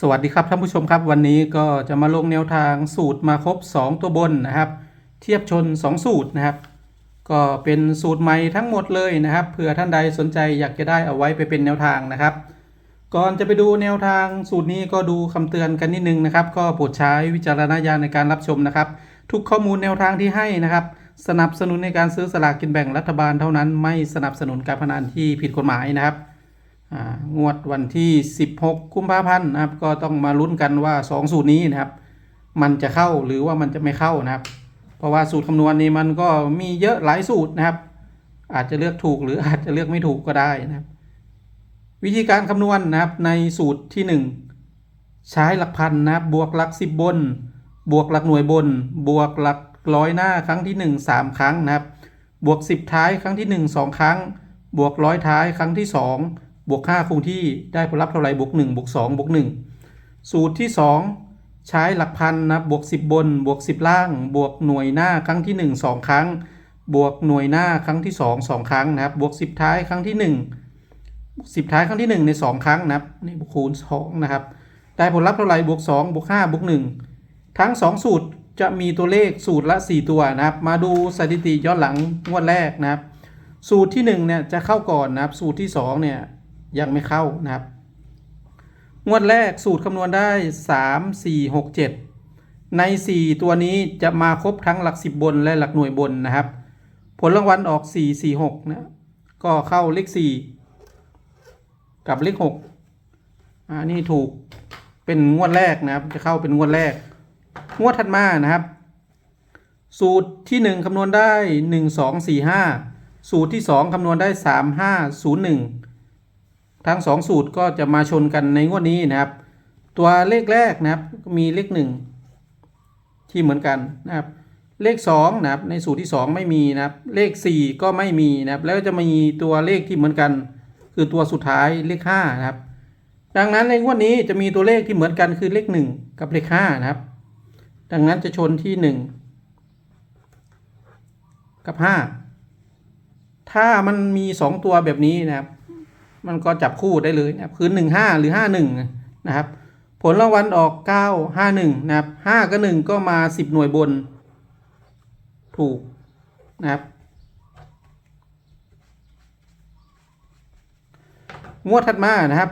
สวัสดีครับท่านผู้ชมครับ วันนี้ก็จะมาลงแนวทางสูตรมาครบ 2 ตัวบนนะครับ เทียบชน 2 สูตรนะครับ ก็เป็นสูตรใหม่ทั้งหมดเลยนะครับเผื่อท่านใดสนใจอยากจะได้เอาไว้ไปเป็นแนวทางนะครับ ก่อนจะไปดูแนวทางสูตรนี้ก็ดูคำเตือนกันนิดนึงนะครับ ก็โปรดใช้วิจารณญาณในการรับชมนะครับ ทุกข้อมูลแนวทางที่ให้นะครับ สนับสนุนในการซื้อสลากกินแบ่งรัฐบาลเท่านั้น ไม่สนับสนุนการพนันที่ผิดกฎหมายนะครับ งวดวันที่ 16 กุมภาพันธ์นะครับ ก็ต้องมาลุ้นกันว่า 2 สูตรนี้นะครับ มันจะเข้าหรือว่ามันจะไม่เข้านะครับ เพราะว่าสูตรคำนวณนี้มันก็มีเยอะหลายสูตรนะครับ อาจจะเลือกถูกหรืออาจจะเลือกไม่ถูกก็ได้นะครับ วิธีการคำนวณนะครับในสูตรที่ 1 ใช้หลักพันนะครับ บวกหลัก 10 บน บวกหลักหน่วยบน บวกหลักร้อยหน้าครั้งที่ 1 3 ครั้งนะครับ บวก 10 ท้ายครั้งที่ 1 2 ครั้ง บวกร้อยท้ายครั้งที่ 2 บวก5คงที่ได้ผลลัพธ์เท่าไหร่บวก1บวก2บวก1สูตรที่ 2 ใช้หลักพันนะบวก 10 บน บวก 10 ล่าง บวกหน่วยหน้าครั้งที่ 1 2 ครั้ง บวกหน่วยหน้าครั้งที่ 2 2 ครั้งนะครับ บวก 10 ท้ายครั้งที่ 1 10 ท้ายครั้งที่ 1 ใน 2 ครั้งนะครับนี่บวกคูณ2นะครับได้ผลลัพธ์เท่าไหร่บวก2บวก5บวก1ทั้ง 2 สูตรจะมีตัวเลขสูตรละ 4 ตัวนะครับ มาดูสถิติย้อนหลังงวดแรกนะครับ สูตรที่1เนี่ยจะเข้าก่อนนะครับ สูตรที่2เนี่ย ยังไม่เข้านะครับ งวดแรกสูตรคำนวณได้ 3 4 6 7 ใน 4 ตัวนี้จะมาครบทั้งหลัก 10 บนและหลักหน่วยบนนะครับ ผลรางวัลออก 4 4 6 นะ ก็เข้าเลข 4 กับเลข6อ่านี่ถูกเป็นงวดแรกนะครับ จะเข้าเป็นงวดแรก งวดถัดมานะครับ สูตรที่ 1คำนวณได้ 1 2 4 5 สูตรที่ 2คำนวณได้ 3 5 0 1 ทั้ง 2 สูตรก็จะมาชนกันในงวดนี้นะครับ ตัวเลขแรกนะครับมีเลข 1 ที่เหมือนกันนะครับ เลข2นะครับในสูตรที่ 2 ไม่มีนะครับ เลข 4 ก็ไม่มีนะครับ แล้วจะมีตัวเลขที่เหมือนกัน คือตัวสุดท้ายเลข5นะครับ ดังนั้นในงวดนี้จะมีตัวเลขที่เหมือนกันคือเลข 1 กับเลข5นะครับ ดังนั้นจะชนที่ 1 กับ 5 ถ้ามันมี 2 ตัวแบบนี้นะครับ มันก็จับคู่ได้เลยนะครับคือ 1 5 หรือ 5 1 นะครับ ผลรางวัลออก 9 5 1 นะครับ 5 กับ 1 ก็มา 10 หน่วยบน ถูกนะครับ งวดถัดมานะครับ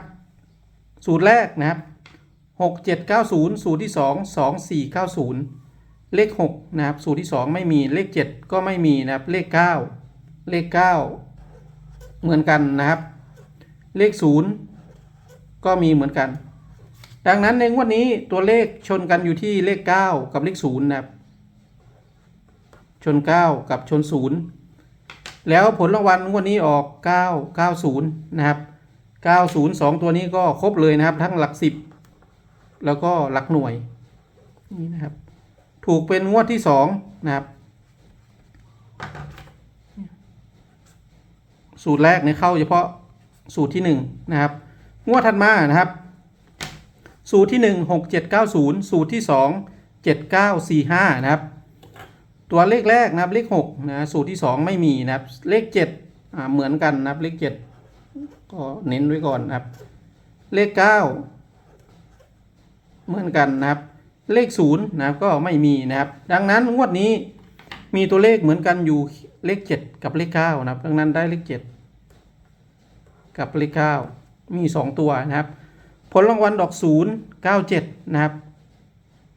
สูตรแรกนะครับ 6 7 9 0 สูตรที่ 2 2 4 9 0 เลข 6 นะครับ สูตรที่ 2 ไม่มีเลข 7 ก็ไม่มีนะครับ เลข 9 เลข 9 เหมือนกันนะครับ เลข0ก็มีเหมือนกัน ดังนั้นในงวดนี้ตัวเลขชนกันอยู่ที่เลข 9 กับเลข0นะครับ ชน 9 กับชน0แล้วผลรางวัลงวดนี้ออก 9 90 นะครับ 90 2 ตัวนี้ก็ครบเลยนะครับ ทั้งหลัก 10 แล้วก็หลักหน่วยนี่นะครับ ถูกเป็นงวดที่ 2 นะครับ สูตรแรกเนี่ยเข้าเฉพาะ สูตรที่ 1 นะครับ งวดถัดมานะครับ สูตรที่ 1 6 7 9 0 สูตรที่ 2 7 9 4 5 นะครับ ตัวเลขแรกนะครับ เลข6นะสูตรที่ 2 ไม่มีนะครับ เลข7อ่าเหมือนกันนะครับ เลข 7 ก็เน้นไว้ก่อนนะครับ เลข 9 เหมือนกันนะครับ เลข 0 นะครับ ก็ไม่มีนะครับ ดังนั้นงวดนี้มีตัวเลขเหมือนกันอยู่เลข 7 กับเลข9นะครับ ดังนั้นได้เลข 7 กับเลข9มี 2 ตัวนะครับ ผลรางวัลดอก 0 9 7 นะครับ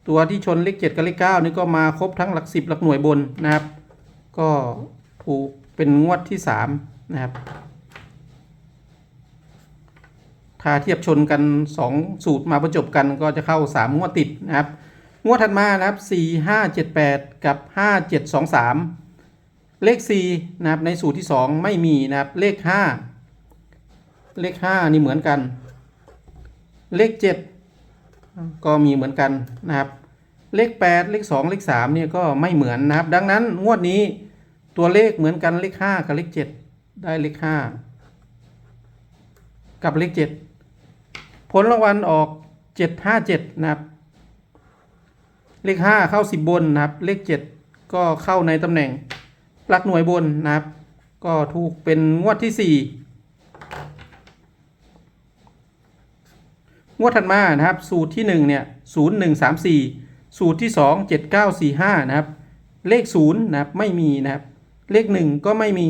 ตัวที่ชนเลข 7 กับเลข9นี่ก็มาครบทั้งหลัก 10 หลักหน่วยบนนะครับ ก็ถูกเป็นงวดที่ 3 นะครับ ถ้าเทียบชนกัน 2 สูตรมาประจบกันก็จะเข้า 3 งวดติดนะครับ งวดถัดมานะครับ 4 5 7 8 กับ 5 7 2 3 เลข 4 นะครับในสูตรที่ 2 ไม่มีนะครับเลข 5 เลข5นี่เหมือนกัน เลข7ก็มีเหมือนกันนะครับ เลข8เลข2เลข3เนี่ยก็ไม่เหมือนนะครับ ดังนั้นงวดนี้ตัวเลขเหมือนกันเลข5กับเลข7ได้เลข5กับเลข7ผลรางวัลออก757นะครับ เลข5เข้า10บนนะครับ เลข7ก็เข้าในตำแหน่งหลักหน่วยบนนะครับ ก็ถูกเป็นงวดที่4 งวดถัดมานะครับ สูตรที่1เนี่ย0134สูตรที่ 2 7945นะครับ เลข0นะครับไม่มีนะครับ เลข 1 ก็ไม่มี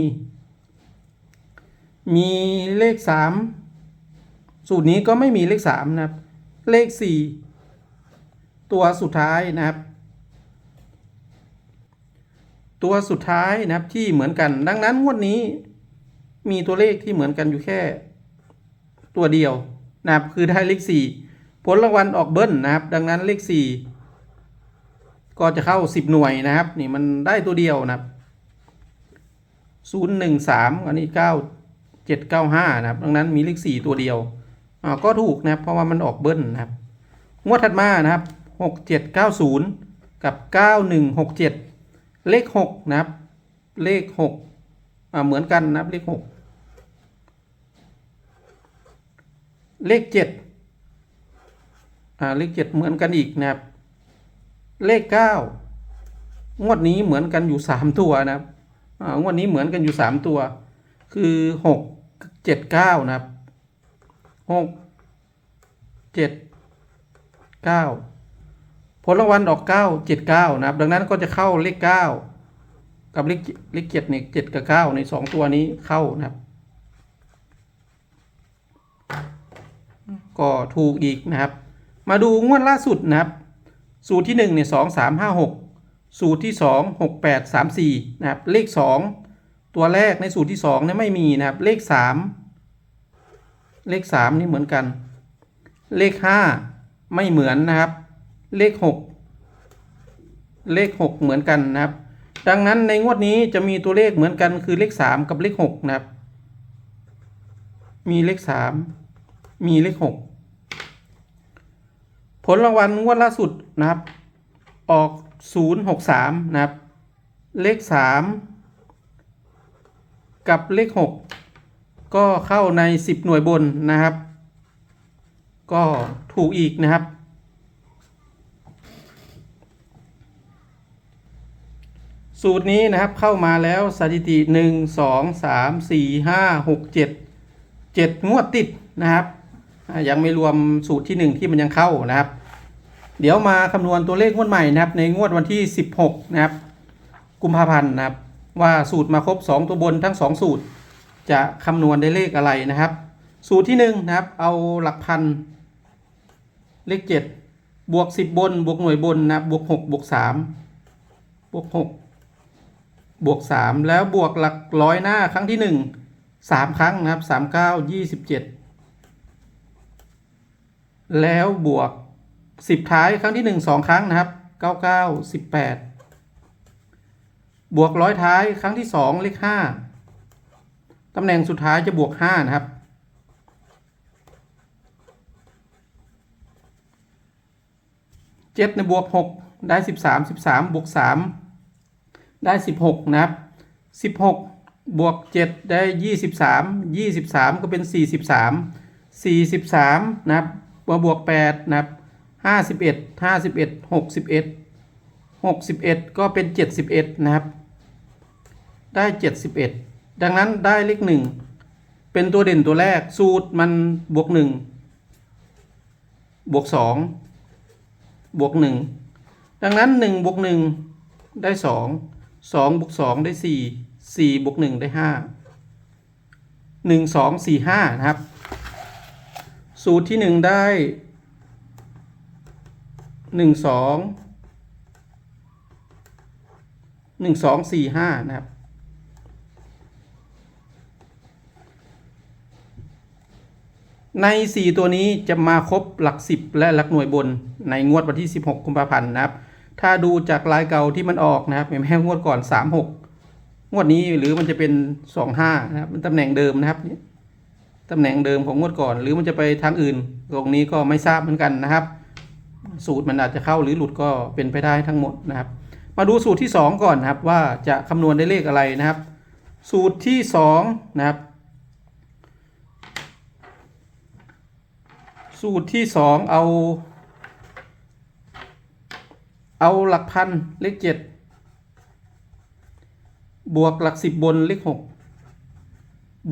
มีเลข 3 สูตรนี้ก็ไม่มีเลข3นะครับ เลข 4 ตัวสุดท้ายนะครับ ตัวสุดท้ายนะครับที่เหมือนกัน ดังนั้นงวดนี้มีตัวเลขที่เหมือนกันอยู่แค่ ตัวเดียว นะครับคือได้เลขสี่ผลรางวัลออกเบิ้ลนะครับ ดังนั้นเลขสี่ก็จะเข้าสิบหน่วยนะครับ นี่มันได้ตัวเดียวนะครับศูนย์หนึ่งสามอันนี้เก้าเจ็ดเก้าห้านะครับ ดังนั้นมีเลขสี่ตัวเดียวอ่าก็ถูกนะครับ เพราะว่ามันออกเบิ้ลนะครับ งวดถัดมานะครับหกเจ็ดเก้าศูนย์กับเก้าหนึ่งหกเจ็ดเลขหกนะครับ เลขหกอ่าเหมือนกันนะครับเลขหก เลขเจ็ดอ่าเลขเจ็ดเหมือนกันอีกนะครับ เลขเก้างวดนี้เหมือนกันอยู่สามตัวนะครับอ่างวดนี้เหมือนกันอยู่สามตัว คือหกเจ็ดเก้านะครับหกเจ็ดเก้าผลรางวัลออกเก้าเจ็ดเก้านะครับ ดังนั้นก็จะเข้าเลขเก้ากับเลขเลขเจ็ดเนี่ยเจ็ดกับเก้าในสองตัวนี้เข้านะครับ ก็ถูกอีกนะครับ มาดูงวดล่าสุดนะครับ สูตรที่1เนี่ยสองสามห้าหกสูตรที่ 2 6 8 3 4นะครับเลข 2 ตัวแรกในสูตรที่2เนี่ยไม่มีนะครับเลข 3 เลข 3 นี่เหมือนกัน เลข 5 ไม่เหมือนนะครับ เลข 6 เลข 6 เหมือนกันนะครับ ดังนั้นในงวดนี้จะมีตัวเลขเหมือนกันคือเลข 3 กับเลข 6 นะครับ มีเลข 3 มีเลข6ผลรางวัลงวดล่าสุดนะครับ ออก 063 นะครับ เลข 3 กับเลข 6 ก็เข้าใน 10 หน่วยบนนะครับ ก็ถูกอีกนะครับ สูตรนี้นะครับเข้ามาแล้วสถิติ 1 2 3 4 5 6 7 7 งวดติดนะครับ ยังไม่รวมสูตรที่ 1 ที่มันยังเข้านะครับ เดี๋ยวมาคำนวณตัวเลขงวดใหม่นะครับ ในงวดวันที่ 16 นะครับ กุมภาพันธ์นะครับ ว่าสูตรมาครบ 2 ตัวบนทั้ง 2 สูตร จะคำนวณได้เลขอะไรนะครับ สูตรที่ 1 นะครับ เอาหลักพันเลข 7 บวก 10 บน บวกหน่วยบนนะครับบวก 6 บวก 3 บวก 6 บวก 3 แล้วบวกหลักร้อยหน้าครั้งที่ 1 3 ครั้งนะครับ 3 9 27 แล้วบวก 10 ท้ายครั้งที่ 1 2 ครั้งนะครับ 99 18 บวกร้อยท้ายครั้งที่ 2 เลข 5 ตำแหน่งสุดท้ายจะบวก 5 นะครับ7ในบวก 6 ได้ 13 13 บวก 3 ได้ 16 นะครับ 16บวก 7 ได้ 23 23 ก็เป็น 43 43 นะครับ มาบวก8นะครับ51 51 61 61ก็เป็น71นะครับ ได้71ดังนั้นได้เลข1เป็นตัวเด่นตัวแรกสูตรมันบวก1บวก2บวก1ดังนั้น1บวก1ได้2 2บวก2ได้4 4บวก1ได้5 1 2 4 5นะครับ สูตรที่1ได้หนึ่งสองหนึ่งสองสี่ห้านะครับ ในสี่ตัวนี้จะมาครบหลักสิบและหลักหน่วยบนในงวดวันที่สิบหกกุมภาพันธ์นะครับ ถ้าดูจากลายเก่าที่มันออกนะครับแม่งวดก่อนสามหกงวดนี้หรือมันจะเป็นสองห้านะครับมันตำแหน่งเดิมนะครับ ตำแหน่งเดิมของงวดก่อน หรือมันจะไปทางอื่น ตรงนี้ก็ไม่ทราบเหมือนกันนะครับ สูตรมันอาจจะเข้าหรือหลุดก็เป็นไปได้ทั้งหมดนะครับ มาดูสูตรที่ 2 ก่อนนะครับว่าจะคำนวณได้เลขอะไรนะครับ สูตรที่2นะครับ สูตรที่ 2 เอา เอาหลักพันเลข7บวกหลัก10บนเลข6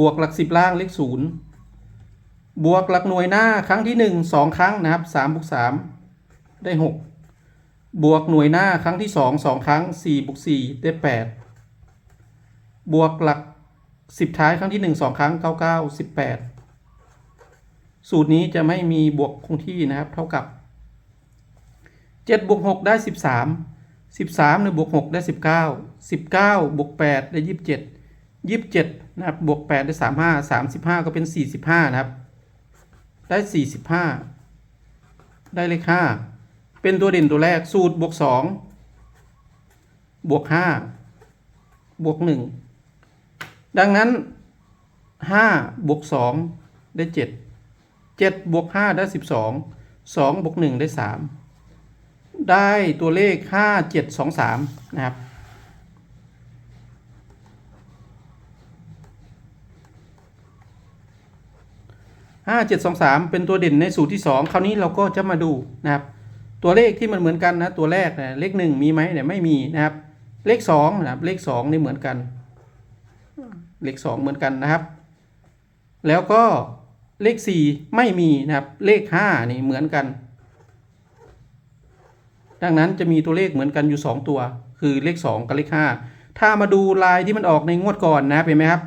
บวกหลัก10ล่างเลข0บวกหลักหน่วยหน้าครั้งที่หนึ่งสองครั้งนะครับสามบวกสามได้หกบวกหน่วยหน้าครั้งที่สองสองครั้งสี่บวกสี่ได้แปดบวกหลักสิบท้ายครั้งที่หนึ่งสองครั้งเก้าเก้าสิบแปดสูตรนี้จะไม่มีบวกคงที่นะครับ เท่ากับเจ็ดบวกหกได้สิบสามสิบสามเนี่ยบวกหกได้สิบเก้าสิบเก้าบวกแปดได้ยี่สิบเจ็ด ยี่สิบเจ็ดนะครับบวกแปดได้สามห้าสามสิบห้าก็เป็นสี่สิบห้านะครับ ได้สี่สิบห้าได้เลขห้าเป็นตัวเด่นตัวแรกสูตรบวกสองบวกห้าบวกหนึ่งดังนั้นห้าบวกสองได้เจ็ดเจ็ดบวกห้าได้สิบสองสองบวกหนึ่งได้สามได้ตัวเลขห้าเจ็ดสองสามนะครับ ห้าเจ็ดสองสามเป็นตัวเด่นในสูตรที่สองคราวนี้เราก็จะมาดูนะครับ ตัวเลขที่มันเหมือนกันนะ ตัวแรกนะเลขหนึ่งมีไหมเนี่ยไม่มีนะครับ เลขสองนะครับ เลขสองนี่เหมือนกัน เลขสองเหมือนกันนะครับ แล้วก็เลขสี่ไม่มีนะครับ เลขห้านี่เหมือนกัน ดังนั้นจะมีตัวเลขเหมือนกันอยู่สองตัว คือเลขสองกับเลขห้าถ้ามาดูลายที่มันออกในงวดก่อนนะเห็นไหมครับ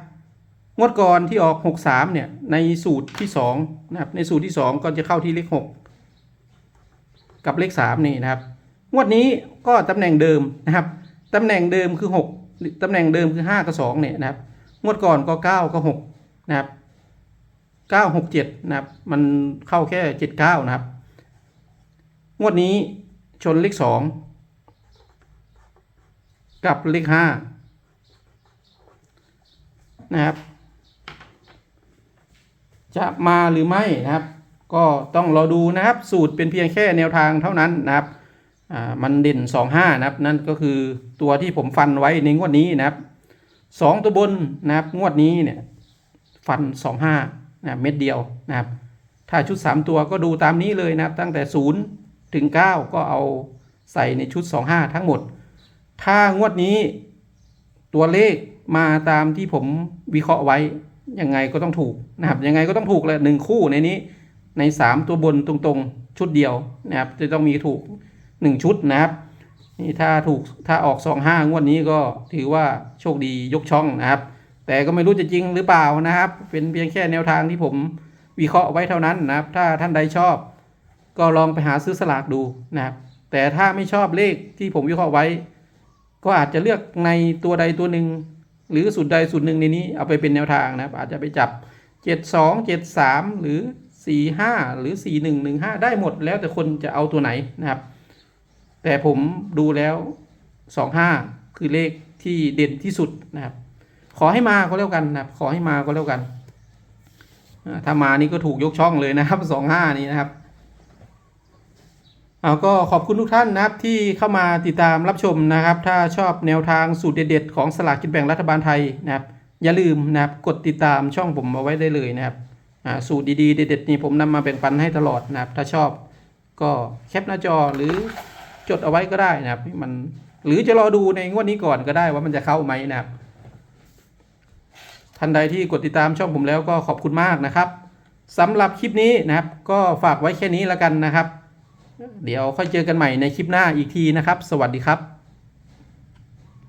งวดก่อนที่ออก 63 เนี่ย ในสูตรที่2นะครับ ในสูตรที่ 2 ก็จะเข้าที่เลข 6 กับเลข 3 นี่นะครับ งวดนี้ก็ตำแหน่งเดิมนะครับ ตำแหน่งเดิมคือ 6ตำแหน่งเดิมคือ 5 กับ 2 เนี่ยนะครับ งวดก่อนก็ 9 กับ 6 นะครับ 9 6 7 นะครับ มันเข้าแค่ 79 นะครับ งวดนี้ชนเลข 2 กับเลข 5 นะครับ จะมาหรือไม่นะครับ ก็ต้องรอดูนะครับสูตรเป็นเพียงแค่แนวทางเท่านั้นนะครับอ่ามันเด่น 25 นะครับ นั่นก็คือตัวที่ผมฟันไว้ในงวดนี้นะครับสองตัวบนนะครับงวดนี้เนี่ยฟัน 25นะเม็ดเดียวนะครับ ถ้าชุด 3 ตัวก็ดูตามนี้เลยนะครับ ตั้งแต่ 0 ถึง 9 ก็เอาใส่ในชุด 25 ทั้งหมด ถ้างวดนี้ตัวเลขมาตามที่ผมวิเคราะห์ไว้ ยังไงก็ต้องถูกนะครับยังไงก็ต้องถูกแหละหนึ่งคู่ในนี้ในสามตัวบนตรงๆชุดเดียวนะครับจะต้องมีถูกหนึ่งชุดนะครับนี่ถ้าถูกถ้าออกสองห้างวดนี้ก็ถือว่าโชคดียกช่องนะครับ แต่ก็ไม่รู้จะจริงหรือเปล่านะครับ เป็นเพียงแค่แนวทางที่ผมวิเคราะห์ไว้เท่านั้นนะครับ ถ้าท่านใดชอบ ก็ลองไปหาซื้อสลากดูนะครับ แต่ถ้าไม่ชอบเลขที่ผมวิเคราะห์ไว้ ก็อาจจะเลือกในตัวใดตัวหนึ่ง หรือสูตรใดสูตรหนึ่งในนี้เอาไปเป็นแนวทางนะครับ อาจจะไปจับ 7 2 7 3 หรือ 4 5 หรือ 4 1 1 5 ได้หมดแล้วแต่คนจะเอาตัวไหนนะครับ แต่ผมดูแล้ว 2 5 คือเลขที่เด่นที่สุดนะครับ ขอให้มาก็แล้วกันนะครับ ขอให้มาก็แล้วกันถ้ามานี่ก็ถูกยกช่องเลยนะครับ 2 5 นี้นะครับ เอาก็ขอบคุณทุกท่านนะครับที่เข้ามาติดตามรับชมนะครับ ถ้าชอบแนวทางสูตรเด็ดๆของสลากกินแบ่งรัฐบาลไทยนะครับ อย่าลืมนะครับกดติดตามช่องผมเอาไว้ได้เลยนะครับสูตรดีๆเด็ดๆนี่ผมนำมาแบ่งปันให้ตลอดนะครับ ถ้าชอบก็แคปหน้าจอหรือจดเอาไว้ก็ได้นะครับมันหรือจะรอดูในงวดนี้ก่อนก็ได้ว่ามันจะเข้าไหมนะครับท่านใดที่กดติดตามช่องผมแล้วก็ขอบคุณมากนะครับสำหรับคลิปนี้นะครับ ก็ฝากไว้แค่นี้แล้วกันนะครับ เดี๋ยวค่อยเจอกันใหม่ในคลิปหน้าอีกทีนะครับ สวัสดีครับ